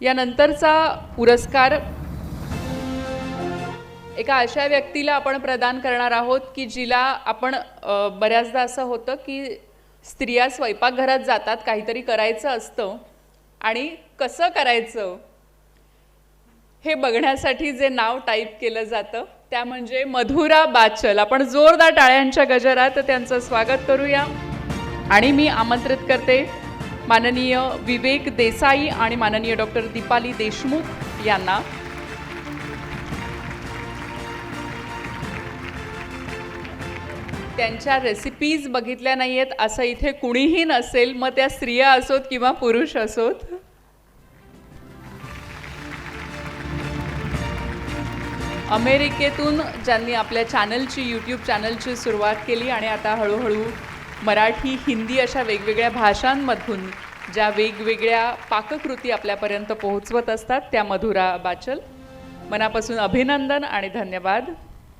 यानंतरचा पुरस्कार एका अशा व्यक्तीला आपण प्रदान करणार आहोत की जिला आपण बऱ्याचदा असं होतं की स्त्रिया स्वयंपाकघरात जातात काहीतरी करायचं असतं आणि कसं करायचं हे बघण्यासाठी जे नाव टाईप केलं जातं त्या म्हणजे मधुरा बाचल. आपण जोरदार टाळ्यांच्या गजरात त्यांचं स्वागत करूया आणि मी आमंत्रित करते. माननीय विवेक देसाई आणि माननीय डॉक्टर दीपाली देशमुख यांना. त्यांच्या रेसिपीज बघितल्या नाही आहेत असं इथे कुणीही नसेल. मग त्या स्त्रिया असोत किंवा पुरुष असोत? अमेरिकेतून ज्यांनी आपल्या चॅनलची यूट्यूब चॅनलची सुरुवात केली आणि आता हळूहळू मराठी हिंदी अशा वेगवेगळ्या भाषांमधून ज्या वेगवेगळ्या पाककृती आपल्यापर्यंत पोहोचवत असतात त्या मधुरा बाचल. मनापासून अभिनंदन आणि धन्यवाद.